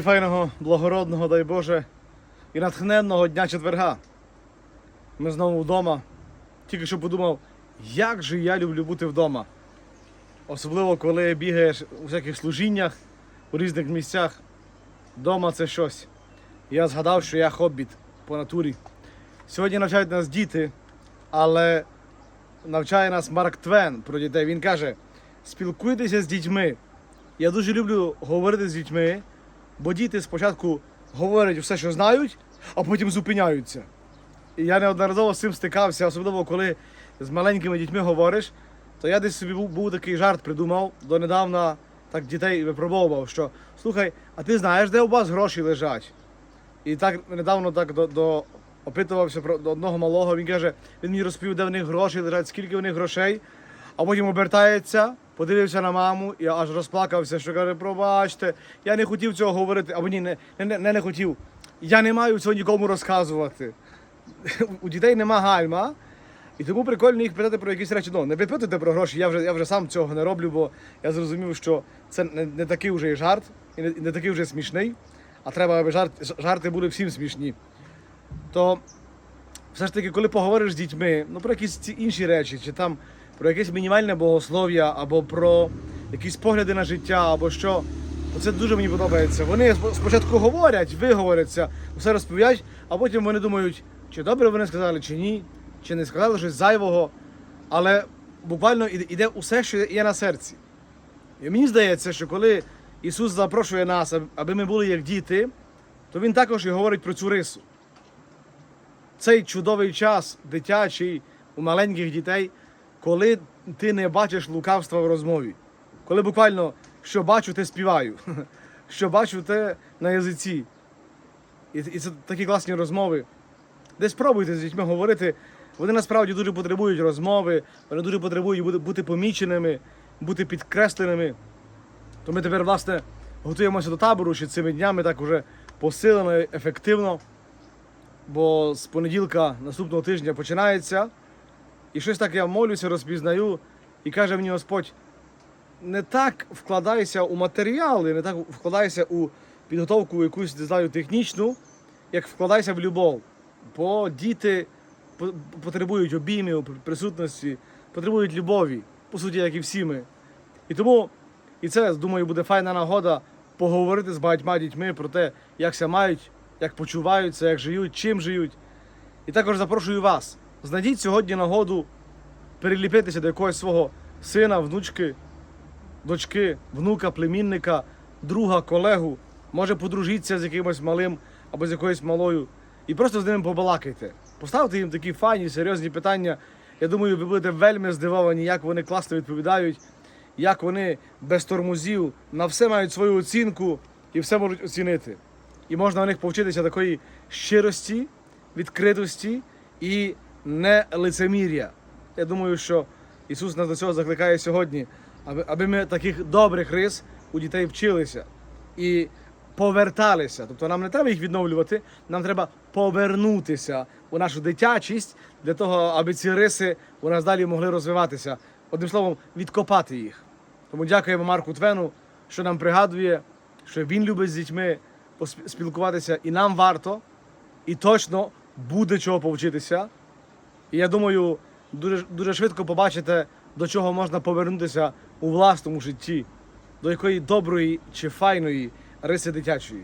файного, благородного, дай Боже, і натхненного дня четверга. Ми знову вдома. Тільки що подумав, як же я люблю бути вдома. Особливо, коли бігаєш у всяких служіннях, у різних місцях. Дома це щось. Я згадав, що я хобіт по натурі. Сьогодні навчають нас діти, але навчає нас Марк Твен про дітей. Він каже: спілкуйтеся з дітьми. Я дуже люблю говорити з дітьми, бо діти спочатку говорять все, що знають, а потім зупиняються. І я неодноразово з цим стикався, особливо коли з маленькими дітьми говориш, то я десь собі був, був такий жарт придумав, донедавна так дітей випробовував, що слухай, а ти знаєш, де у вас гроші лежать? І так недавно так до, до опитувався про до одного малого. Він каже, він мені розповів, де в них гроші лежать, скільки в них грошей, а потім обертається, подивився на маму і аж розплакався, що каже, пробачте, я не хотів цього говорити, або ні, не, не, не, не хотів. Я не маю цього нікому розказувати. У дітей нема гальма. І тому прикольно їх питати про якісь речі. Ну, не підпитуйте про гроші, я вже, я вже сам цього не роблю, бо я зрозумів, що це не, не такий вже і жарт, і не, не такий вже смішний, а треба, аби жарт, жарти були всім смішні. То все ж таки, коли поговориш з дітьми, ну про якісь ці інші речі, чи там про якесь мінімальне богослов'я, або про якісь погляди на життя, або що, то це дуже мені подобається. Вони спочатку говорять, виговоряться, все розповідають, а потім вони думають, чи добре вони сказали, чи ні, чи не сказали щось зайвого, але буквально іде усе, що є на серці. І мені здається, що коли Ісус запрошує нас, аби ми були як діти, то Він також і говорить про цю рису. Цей чудовий час дитячий у маленьких дітей, коли ти не бачиш лукавства в розмові. Коли буквально що бачу, те співаю, що бачу, те на язиці. І, і це такі класні розмови. Десь спробуйте з дітьми говорити. Вони насправді дуже потребують розмови, вони дуже потребують бути, поміченими, бути підкресленими. То ми тепер, власне, готуємося до табору, що цими днями так уже посилено, ефективно. Бо з понеділка наступного тижня починається. І щось так я молюся, розпізнаю, і каже мені Господь, не так вкладайся у матеріали, не так вкладайся у підготовку якусь, не знаю, технічну, як вкладайся в любов. Бо діти потребують обіймів, присутності, потребують любові, по суті, як і всі ми. І тому, і це, думаю, буде файна нагода поговорити з багатьма дітьми про те, як ся мають, як почуваються, як живуть, чим живуть. І також запрошую вас. Знайдіть сьогодні нагоду переліпитися до якогось свого сина, внучки, дочки, внука, племінника, друга, колегу. Може подружіться з якимось малим або з якоюсь малою. І просто з ними побалакайте. Поставте їм такі файні, серйозні питання. Я думаю, ви будете вельми здивовані, як вони класно відповідають, як вони без тормозів на все мають свою оцінку і все можуть оцінити. І можна у них повчитися такої щирості, відкритості і не лицемір'я. Я думаю, що Ісус нас до цього закликає сьогодні, аби, аби ми таких добрих рис у дітей вчилися і поверталися. Тобто нам не треба їх відновлювати, нам треба повернутися у нашу дитячість для того, аби ці риси у нас далі могли розвиватися. Одним словом, відкопати їх. Тому дякуємо Марку Твену, що нам пригадує, що він любить з дітьми спілкуватися, і нам варто, і точно буде чого повчитися. І я думаю, дуже, дуже швидко побачите, до чого можна повернутися у власному житті, до якої доброї чи файної риси дитячої.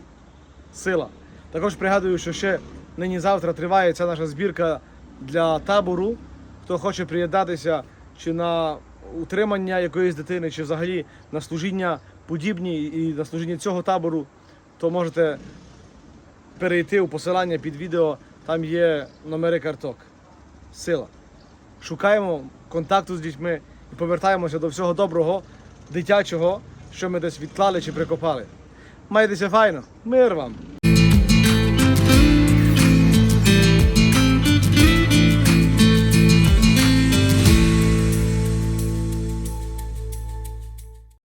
Сила. Також пригадую, що ще нині завтра триває ця наша збірка для табору. Хто хоче приєднатися чи на утримання якоїсь дитини, чи взагалі на служіння подібні і на служіння цього табору, то можете перейти у посилання під відео, там є номери карток. Сила. Шукаємо контакту з дітьми і повертаємося до всього доброго, дитячого, що ми десь відклали чи прикопали. Майтеся файно, мир вам!